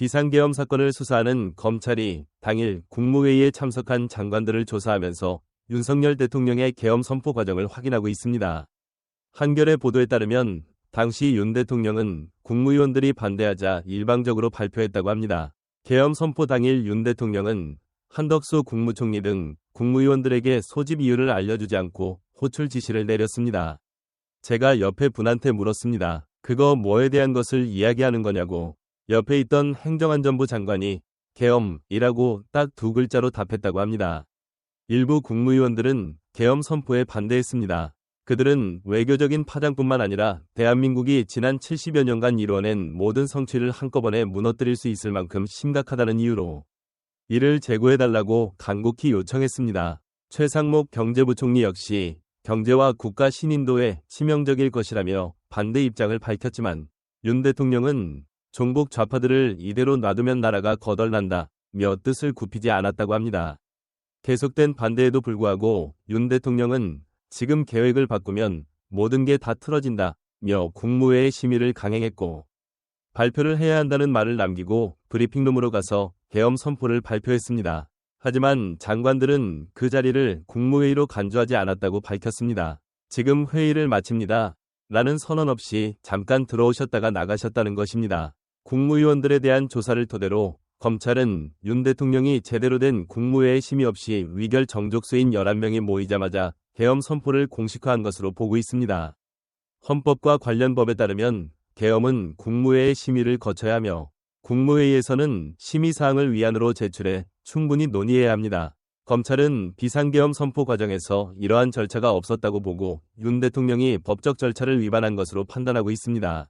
비상계엄 사건을 수사하는 검찰이 당일 국무회의에 참석한 장관들을 조사하면서 윤석열 대통령의 계엄 선포 과정을 확인하고 있습니다. 한겨레 보도에 따르면 당시 윤 대통령은 국무위원들이 반대하자 일방적으로 발표했다고 합니다. 계엄 선포 당일 윤 대통령은 한덕수 국무총리 등 국무위원들에게 소집 이유를 알려주지 않고 호출 지시를 내렸습니다. 제가 옆에 분한테 물었습니다. 그거 뭐에 대한 것을 이야기하는 거냐고. 옆에 있던 행정안전부 장관이 계엄이라고 딱 두 글자로 답했다고 합니다. 일부 국무위원들은 계엄 선포에 반대했습니다. 그들은 외교적인 파장뿐만 아니라 대한민국이 지난 70여 년간 이뤄낸 모든 성취를 한꺼번에 무너뜨릴 수 있을 만큼 심각하다는 이유로 이를 제고해달라고 간곡히 요청했습니다. 최상목 경제부총리 역시 경제와 국가 신인도에 치명적일 것이라며 반대 입장을 밝혔지만 윤 대통령은 종북 좌파들을 이대로 놔두면 나라가 거덜난다 며 뜻을 굽히지 않았다고 합니다. 계속된 반대에도 불구하고 윤 대통령은 지금 계획을 바꾸면 모든 게 다 틀어진다 며 국무회의 심의를 강행했고 발표를 해야 한다는 말을 남기고 브리핑룸으로 가서 계엄 선포를 발표했습니다. 하지만 장관들은 그 자리를 국무회의로 간주하지 않았다고 밝혔습니다. 지금 회의를 마칩니다. 라는 선언 없이 잠깐 들어오셨다가 나가셨다는 것입니다. 국무위원들에 대한 조사를 토대로 검찰은 윤 대통령이 제대로 된 국무회의 심의 없이 위결 정족수인 11명이 모이자마자 계엄 선포를 공식화한 것으로 보고 있습니다. 헌법과 관련 법에 따르면 계엄은 국무회의 심의를 거쳐야 하며 국무회의에서는 심의사항을 위안으로 제출해 충분히 논의해야 합니다. 검찰은 비상계엄 선포 과정에서 이러한 절차가 없었다고 보고 윤 대통령이 법적 절차를 위반한 것으로 판단하고 있습니다.